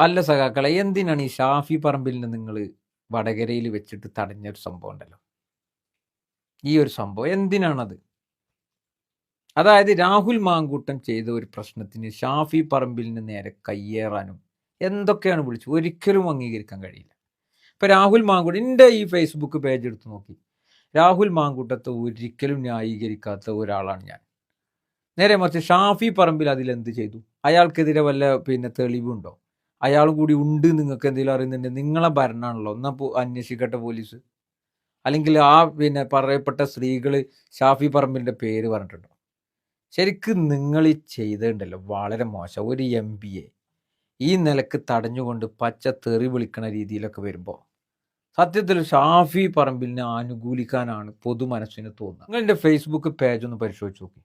അല്ല സഖാക്കളെ എന്തിനാണ് ഈ ഷാഫി പറമ്പിലിന് നിങ്ങൾ വടകരയിൽ വെച്ചിട്ട് തടഞ്ഞൊരു സംഭവം ഉണ്ടല്ലോ? ഈ ഒരു സംഭവം എന്തിനാണത്? അതായത് രാഹുൽ മാങ്കൂട്ടം ചെയ്ത ഒരു പ്രശ്നത്തിന് ഷാഫി പറമ്പിലിന് നേരെ കയ്യേറാനും എന്തൊക്കെയാണ് വിളിച്ചു ഒരിക്കലും അംഗീകരിക്കാൻ കഴിയില്ല. ഇപ്പൊ രാഹുൽ മാങ്കൂട്ടം എന്റെ ഈ ഫേസ്ബുക്ക് പേജ് എടുത്ത് നോക്കി. രാഹുൽ മാങ്കൂട്ടത്തെ ഒരിക്കലും ന്യായീകരിക്കാത്ത ഒരാളാണ് ഞാൻ. നേരെ മറിച്ച് ഷാഫി പറമ്പിൽ അതിൽ എന്ത് ചെയ്തു? അയാൾക്കെതിരെ വല്ല പിന്നെ തെളിവുണ്ടോ? അയാളും കൂടി ഉണ്ട് നിങ്ങൾക്ക് എന്തെങ്കിലും അറിയുന്നുണ്ട് നിങ്ങളെ ഭരണമാണല്ലോ ഒന്നാ പോ- അന്വേഷിക്കട്ടെ പോലീസ്. അല്ലെങ്കിൽ ആ പിന്നെ പറയപ്പെട്ട സ്ത്രീകൾ ഷാഫി പറമ്പിന്റെ പേര് പറഞ്ഞിട്ടുണ്ടോ? ശരിക്കും നിങ്ങൾ ഈ ചെയ്തിട്ടുണ്ടല്ലോ. വളരെ മോശം. ഒരു എം പി എ ഈ നിലയ്ക്ക് തടഞ്ഞുകൊണ്ട് പച്ച തെറി വിളിക്കണ രീതിയിലൊക്കെ വരുമ്പോൾ സത്യത്തിൽ ഷാഫി പറമ്പിലിനെ അനുകൂലിക്കാനാണ് പൊതുമനസ്സിന് തോന്നുന്നത് നിങ്ങൾ എന്റെ ഫേസ്ബുക്ക് പേജ് ഒന്ന് പരിശോധിച്ച് നോക്കി.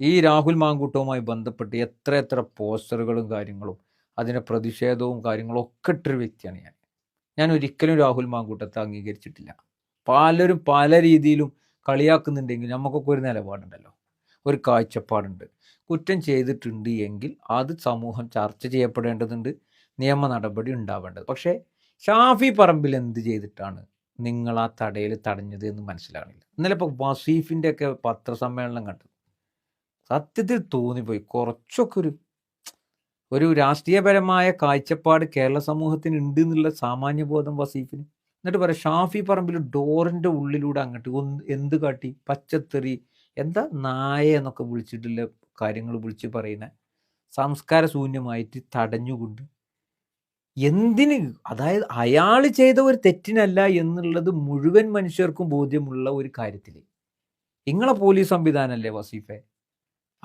ഈ രാഹുൽ മാങ്കൂട്ടവുമായി ബന്ധപ്പെട്ട് എത്ര എത്ര പോസ്റ്ററുകളും കാര്യങ്ങളും അതിന്റെ പ്രതിഷേധവും കാര്യങ്ങളും ഒക്കെ ഇട്ടൊരു വ്യക്തിയാണ് ഞാൻ. ഞാൻ ഒരിക്കലും രാഹുൽ മാങ്കൂട്ടത്തെ അംഗീകരിച്ചിട്ടില്ല. പലരും പല രീതിയിലും കളിയാക്കുന്നുണ്ടെങ്കിൽ നമുക്കൊക്കെ ഒരു നിലപാടുണ്ടല്ലോ. ഒരു കാഴ്ചപ്പാടുണ്ട്. കുറ്റം ചെയ്തിട്ടുണ്ട് എങ്കിൽ അത് സമൂഹം ചർച്ച ചെയ്യപ്പെടേണ്ടതുണ്ട്. നിയമ നടപടി ഉണ്ടാവേണ്ടത്. പക്ഷേ ഷാഫി പറമ്പിൽ എന്ത് ചെയ്തിട്ടാണ് നിങ്ങൾ ആ തടയിൽ തടഞ്ഞത് എന്ന് മനസ്സിലാകണില്ല ഇന്നലെ ഇപ്പോൾ വസീഫിന്റെ ഒക്കെ പത്രസമ്മേളനം കണ്ടു. സത്യത്തിൽ തോന്നിപ്പോയി. കുറച്ചൊക്കെ ഒരു ഒരു രാഷ്ട്രീയപരമായ കാഴ്ചപ്പാട് കേരള സമൂഹത്തിന് ഉണ്ട് എന്നുള്ള സാമാന്യബോധം വസീഫിന്. എന്നിട്ട് പറയാം ഷാഫി പറമ്പിൽ ഡോറിന്റെ ഉള്ളിലൂടെ അങ്ങോട്ട് ഒന്ന് എന്ത് കാട്ടി? പച്ചത്തെറി. എന്താ നായ എന്നൊക്കെ വിളിച്ചിട്ടുള്ള കാര്യങ്ങൾ വിളിച്ച് പറയുന്ന സംസ്കാര ശൂന്യമായിട്ട് തടഞ്ഞുകൊണ്ട്. എന്തിന്? അതായത് അയാൾ ചെയ്ത ഒരു തെറ്റിനല്ല എന്നുള്ളത് മുഴുവൻ മനുഷ്യർക്കും ബോധ്യമുള്ള ഒരു കാര്യത്തിൽ നിങ്ങളെ പോലീസ് സംവിധാനമല്ലേ വസീഫെ?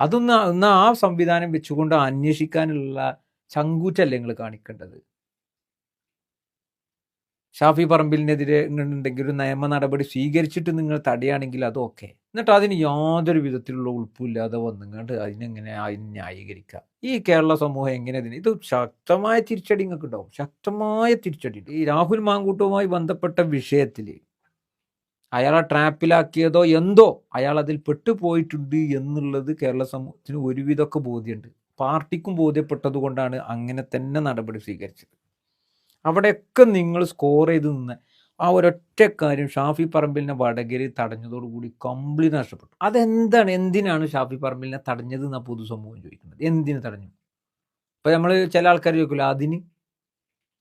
അതൊന്ന് ഒന്ന് ആ സംവിധാനം വെച്ചുകൊണ്ട് അന്വേഷിക്കാനുള്ള ചങ്കൂറ്റല്ലേ നിങ്ങൾ കാണിക്കേണ്ടത്? ഷാഫി പറമ്പിലിനെതിരെ ഉണ്ടെങ്കിൽ ഒരു നിയമ നടപടി സ്വീകരിച്ചിട്ട് നിങ്ങൾ തടയാണെങ്കിൽ അതൊക്കെ എന്നിട്ട് അതിന് യാതൊരു വിധത്തിലുള്ള ഉൾപ്പില്ലാതെ വന്നുകൊണ്ട് അതിനെങ്ങനെ അതിന് ന്യായീകരിക്കാം? ഈ കേരള സമൂഹം എങ്ങനെ ഇത് ശക്തമായ തിരിച്ചടി നിങ്ങൾക്ക് ഉണ്ടാവും ശക്തമായ തിരിച്ചടി. ഈ രാഹുൽ മാങ്കൂട്ടവുമായി ബന്ധപ്പെട്ട വിഷയത്തിൽ അയാളെ ട്രാപ്പിലാക്കിയതോ എന്തോ അയാൾ അതിൽ പെട്ടുപോയിട്ടുണ്ട് എന്നുള്ളത് കേരള സമൂഹത്തിന് ഒരുവിധമൊക്കെ ബോധ്യമുണ്ട്. പാർട്ടിക്കും ബോധ്യപ്പെട്ടത് കൊണ്ടാണ് അങ്ങനെ തന്നെ നടപടി സ്വീകരിച്ചത്. അവിടെയൊക്കെ നിങ്ങൾ സ്കോർ ചെയ്ത് നിന്ന് ആ ഒരൊറ്റ കാര്യം ഷാഫി പറമ്പിലിനെ വടകരി തടഞ്ഞതോടുകൂടി കംപ്ലീറ്റ് നഷ്ടപ്പെട്ടു. അതെന്താണ്? എന്തിനാണ് ഷാഫി പറമ്പിലിനെ തടഞ്ഞത് എന്നാ പൊതുസമൂഹം ചോദിക്കുന്നത്? എന്തിന് തടഞ്ഞു? ഇപ്പൊ നമ്മൾ ചില ആൾക്കാർ ചോദിക്കില്ല അതിന്?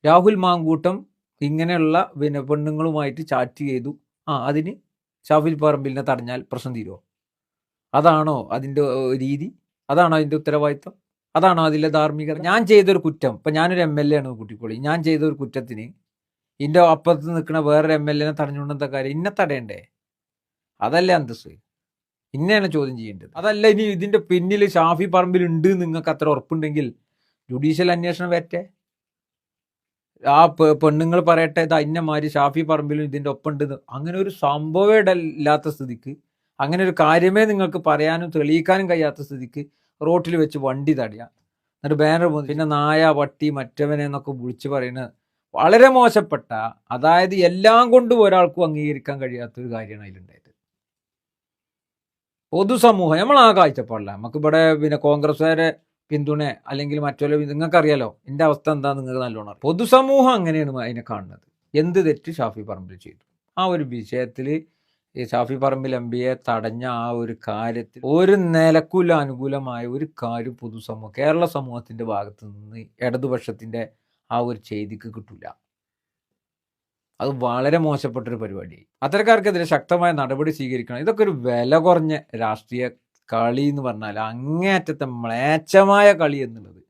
രാഹുൽ മാങ്കൂട്ടം ഇങ്ങനെയുള്ള പിന്നെ പെണ്ണുങ്ങളുമായിട്ട് ചാറ്റ് ചെയ്തു. ആ അതിന് ഷാഫിൽ പറമ്പിലിനെ തടഞ്ഞാൽ പ്രശ്നം തീരുമോ അതാണോ അതിന്റെ രീതി? അതാണോ അതിന്റെ ഉത്തരവാദിത്വം? അതാണോ അതിലെ ധാർമ്മികത? ഞാൻ ചെയ്തൊരു കുറ്റം ഇപ്പം ഞാനൊരു എം എൽ എ ആണ് കുട്ടിക്കോളി. ഞാൻ ചെയ്തൊരു കുറ്റത്തിന് എന്റെ അപ്പുറത്ത് നിൽക്കുന്ന വേറൊരു എം എൽ എനെ തടഞ്ഞുകൊണ്ടെന്താ കാര്യം? ഇന്നെ തടയണ്ടേ? അതല്ലേ അന്തസ് ഇന്നെയാണ് ചോദ്യം ചെയ്യേണ്ടത്. അതല്ല ഇനി ഇതിന്റെ പിന്നിൽ ഷാഫി പറമ്പിൽ ഉണ്ട് നിങ്ങൾക്ക് അത്ര ഉറപ്പുണ്ടെങ്കിൽ ജുഡീഷ്യൽ അന്വേഷണം വരട്ടെ. ആ പെണ്ണുങ്ങൾ പറയട്ടെ ഇത് അന്നമാര് ഷാഫി പറമ്പിലും ഇതിന്റെ ഒപ്പം ഉണ്ട് അങ്ങനെ ഒരു സംഭവം ഇല്ലാത്ത സ്ഥിതിക്ക് അങ്ങനെ ഒരു കാര്യമേ നിങ്ങൾക്ക് പറയാനും തെളിയിക്കാനും കഴിയാത്ത സ്ഥിതിക്ക് റോട്ടിൽ വെച്ച് വണ്ടി തടയാം എന്നിട്ട് ബാനർ പോകുന്നു പിന്നെ നായ പട്ടി മറ്റവനെ എന്നൊക്കെ വിളിച്ച് പറയുന്നത് വളരെ മോശപ്പെട്ട അതായത് എല്ലാം കൊണ്ടും ഒരാൾക്കും അംഗീകരിക്കാൻ കഴിയാത്ത ഒരു കാര്യമാണ് അതിലുണ്ടായത്. പൊതുസമൂഹം നമ്മൾ ആ കാഴ്ചപ്പാടില്ല നമുക്കിവിടെ പിന്നെ കോൺഗ്രസ്സുകാരെ പിന്തുണ അല്ലെങ്കിൽ മറ്റുള്ള നിങ്ങൾക്കറിയാലോ എന്റെ അവസ്ഥ എന്താ നിങ്ങൾക്ക് നല്ലോണം. പൊതുസമൂഹം അങ്ങനെയാണ് അതിനെ കാണുന്നത്. എന്ത് തെറ്റ് ഷാഫി പറമ്പിൽ ചെയ്തു. ആ ഒരു വിഷയത്തിൽ ഈ ഷാഫി പറമ്പിൽ എം പിയെ തടഞ്ഞ ആ ഒരു കാര്യത്തിൽ ഒരു നിലക്കുല അനുകൂലമായ ഒരു കാര്യം പൊതുസമൂഹം കേരള സമൂഹത്തിന്റെ ഭാഗത്ത് നിന്ന് ഇടതുപക്ഷത്തിന്റെ ആ ഒരു ചെയ്തിക്ക് കിട്ടില്ല അത് വളരെ മോശപ്പെട്ടൊരു പരിപാടിയായി. അത്തരക്കാർക്കെതിരെ ശക്തമായ നടപടി സ്വീകരിക്കണം. ഇതൊക്കെ ഒരു വില കുറഞ്ഞ രാഷ്ട്രീയ കളി എന്ന് പറഞ്ഞാൽ അങ്ങേയറ്റത്തെ മ്ലേച്ഛമായ കളി എന്നുള്ളത്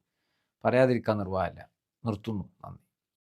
പറയാതിരിക്കാൻ നിർവാഹമില്ല. നിർത്തുന്നു. നന്ദി.